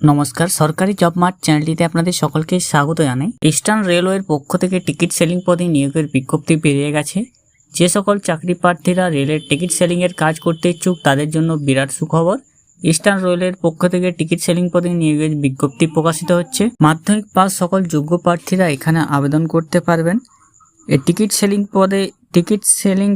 নমস্কার, সরকারি job mart চ্যানেলটিতে আপনাদের সকলকে স্বাগত জানাই। ইস্টার্ন রেলওয়ের পক্ষ থেকে টিকিট সেলিং পদে নিয়োগের বিজ্ঞপ্তি বেরিয়ে গেছে। যে সকল চাকরি প্রার্থীরা রেলের টিকিট সেলিংয়ের কাজ করতে ইচ্ছুক, তাদের জন্য বিরাট সুখবর। ইস্টার্ন রেলের পক্ষ থেকে টিকিট সেলিং পদে নিয়োগের বিজ্ঞপ্তি প্রকাশিত হচ্ছে। মাধ্যমিক পাস সকল যোগ্য প্রার্থীরা এখানে আবেদন করতে পারবেন। এই টিকিট সেলিং পদে, টিকিট সেলিং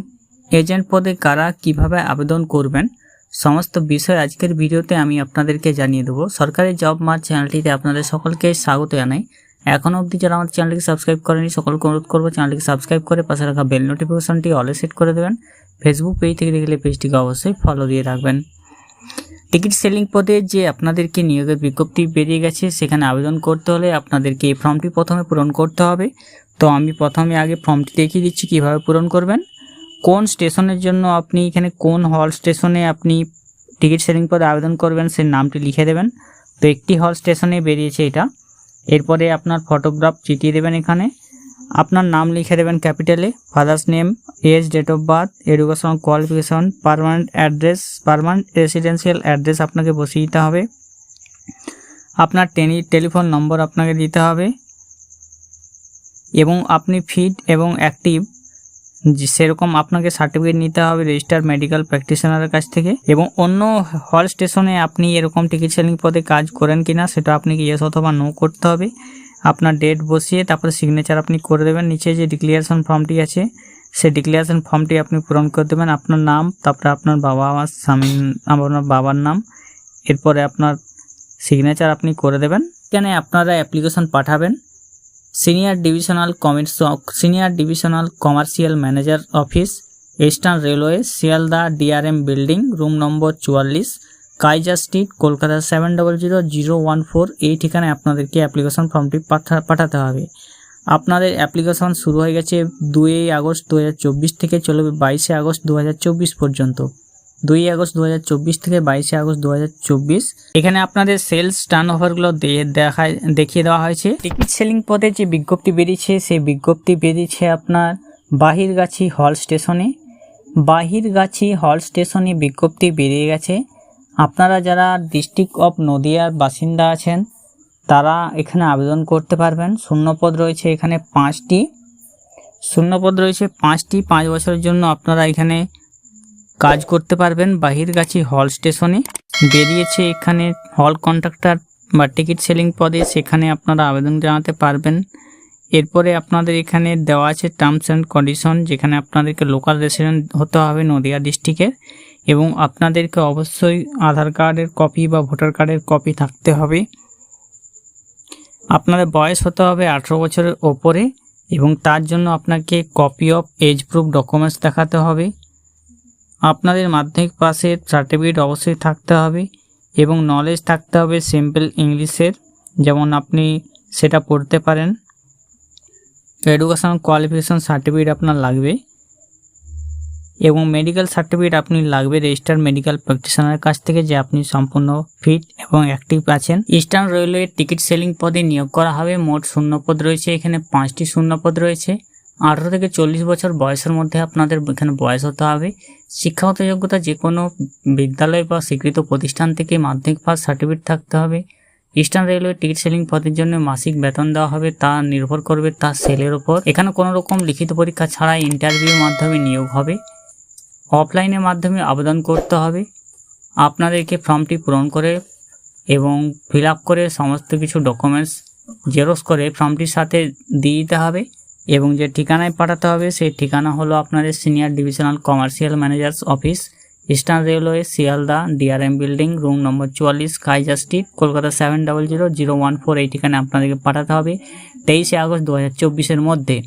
এজেন্ট পদে কারা কীভাবে আবেদন করবেন? সমস্ত বিষয় আজকের ভিডিওতে আমি আপনাদেরকে জানিয়ে দেবো। সরকারি জব মার্চ চ্যানেলটিতে আপনাদের সকলকে স্বাগত জানাই। এখনও অবধি যারা আমার চ্যানেলটিকে সাবস্ক্রাইব করেনি, সকলকে অনুরোধ করব চ্যানেলটিকে সাবস্ক্রাইব করে পাশে রাখা বেল নোটিফিকেশনটি অলে সেট করে দেবেন। ফেসবুক পেজ থেকে দেখলে পেজটিকে অবশ্যই ফলো দিয়ে রাখবেন। টিকিট সেলিং পদে যে আপনাদেরকে নিয়োগের বিজ্ঞপ্তি বেরিয়ে গেছে, সেখানে আবেদন করতে হলে আপনাদেরকে এই ফর্মটি প্রথমে পূরণ করতে হবে। তো আমি প্রথমে আগে ফর্মটি দেখিয়ে দিচ্ছি, কীভাবে পূরণ করবেন। কোন স্টেশনের জন্য আপনি এখানে কোন হল স্টেশনে আপনি টিকিট সেলিং পদে আবেদন করবেন সেই নামটি লিখে দেবেন। তো একটি হল স্টেশনে বেরিয়েছে এটা। এরপরে আপনার ফটোগ্রাফ চিটিয়ে দেবেন এখানে। আপনার নাম লিখে দেবেন ক্যাপিটালে, father's name, age, date of birth, education, qualification, permanent address, permanent residential address আপনাকে বসিয়ে দিতে হবে। আপনার টেনি টেলিফোন নম্বর আপনাকে দিতে হবে। এবং আপনি ফিট এবং অ্যাক্টিভ সেরকম আপনাকে সার্টিফিকেট নিতে হবে রেজিস্টার মেডিকেল প্র্যাকটিশনারের কাছ থেকে এবং অন্য হল স্টেশনে আপনি এরকম টিকিট সেলিং পদে কাজ করেন কিনা সেটা আপনাকে ইয়েস অথবা নো করতে হবে। আপনার ডেট বসিয়ে তারপরে সিগনেচার আপনি করে দেবেন। নিচে যে ডিক্লিয়ারেশন ফর্মটি আছে, সেই ডিক্লিয়ারেশন ফর্মটি আপনি পূরণ করে দেবেন। আপনার নাম, তারপরে আপনার বাবা, আমার স্বামী, আপনার বাবার নাম, এরপরে আপনার সিগনেচার আপনি করে দেবেন। এখানে আপনারা অ্যাপ্লিকেশন পাঠাবেন। Senior divisional commerce senior divisional commercial manager office, eastern railway, Sealdah DRM building, room number চুয়াল্লিশ, Kaiser street, Kolkata seven double zero zero one four, এই ঠিকানায় আপনাদেরকে অ্যাপ্লিকেশন ফর্মটি পাঠা, পাঠাতে হবে। আপনাদের অ্যাপ্লিকেশন শুরু হয়ে গেছে দুই আগস্ট দু হাজার চব্বিশ থেকে চলবে বাইশে আগস্ট দু হাজার চব্বিশ পর্যন্ত। দুই আগস্ট দু হাজার চব্বিশ থেকে বাইশে আগস্ট দু হাজার চব্বিশ। এখানে আপনাদের সেলস টার্ন ওভারগুলো দেখায়, দেখিয়ে দেওয়া হয়েছে। টিকিট সেলিং পদে যে বিজ্ঞপ্তি বেরিয়েছে, সেই বিজ্ঞপ্তি বেরিয়েছে আপনার বাহিরগাছি হল স্টেশনে বাহিরগাছি হল স্টেশনে বিজ্ঞপ্তি বেরিয়ে গেছে। আপনারা যারা ডিস্ট্রিক্ট অফ নদিয়ার বাসিন্দা আছেন, তারা এখানে আবেদন করতে পারবেন। শূন্যপদ রয়েছে এখানে পাঁচটি। শূন্যপদ রয়েছে পাঁচটি। পাঁচ বছরের জন্য আপনারা এখানে কাজ করতে পারবেন বাহিরগাছি হল স্টেশনে। বেরিয়েছে এখানে হল কন্ট্রাক্টর বা টিকিট সেলিং পদে, সেখানে আপনারা আবেদন জানাতে পারবেন। এরপরে আপনাদের এখানে দেওয়া আছে টার্মস অ্যান্ড কন্ডিশন যেখানে আপনাদেরকে লোকাল রেসিডেন্ট হতে হবে নদিয়া ডিস্ট্রিক্টের এবং আপনাদেরকে অবশ্যই আধার কার্ডের কপি বা ভোটার কার্ডের কপি থাকতে হবে। আপনাদের বয়স হতে হবে আঠেরো বছরের ওপরে এবং তার জন্য আপনাকে copy of age proof documents দেখাতে হবে। আপনাদের মাধ্যমিক পাসের সার্টিফিকেট অবশ্যই থাকতে হবে এবং নলেজ থাকতে হবে সিম্পল ইংলিশের যেমন আপনি সেটা পড়তে পারেন। এডুকেশন কোয়ালিফিকেশন সার্টিফিকেট আপনার লাগবে এবং মেডিকেল সার্টিফিকেট আপনি লাগবে রেজিস্টার মেডিকেল প্র্যাকটিশনারের কাছ থেকে যে আপনি সম্পূর্ণ ফিট এবং অ্যাক্টিভ আছেন। ইস্টার্ন রেলওয়ের টিকিট সেলিং পদে নিয়োগ করা হবে। মোট শূন্যপদ রয়েছে। এখানে পাঁচটি শূন্যপদ রয়েছে। আঠারো থেকে চল্লিশ বছর বয়সের মধ্যে আপনাদের এখানে বয়স হতে হবে। শিক্ষাগত যোগ্যতা যে কোনো বিদ্যালয় বা স্বীকৃত প্রতিষ্ঠান থেকে মাধ্যমিক পাস সার্টিফিকেট থাকতে হবে। ইস্টার্ন রেলওয়ে টিকিট সেলিং পদের জন্য মাসিক বেতন দেওয়া হবে, তা নির্ভর করবে তার সেলের ওপর এখানে কোনো রকম লিখিত পরীক্ষা ছাড়াই ইন্টারভিউর মাধ্যমে নিয়োগ হবে। অফলাইনের মাধ্যমে আবেদন করতে হবে। আপনাদেরকে ফর্মটি পূরণ করে এবং ফিল করে সমস্ত কিছু ডকুমেন্টস জেরক্স করে ফর্মটির সাথে দিয়ে দিতে হবে। এবং যে ঠিকানায় পাঠাতে হবে, সেই ঠিকানা হলো আপনাদের senior divisional commercial manager's office, eastern railway, Sealdah, DRM building, room number চুয়াল্লিশ Kaiser street, Kolkata seven double zero zero one four, এই ঠিকানায় আপনাদেরকে পাঠাতে হবে তেইশে আগস্ট দু হাজার চব্বিশের মধ্যে।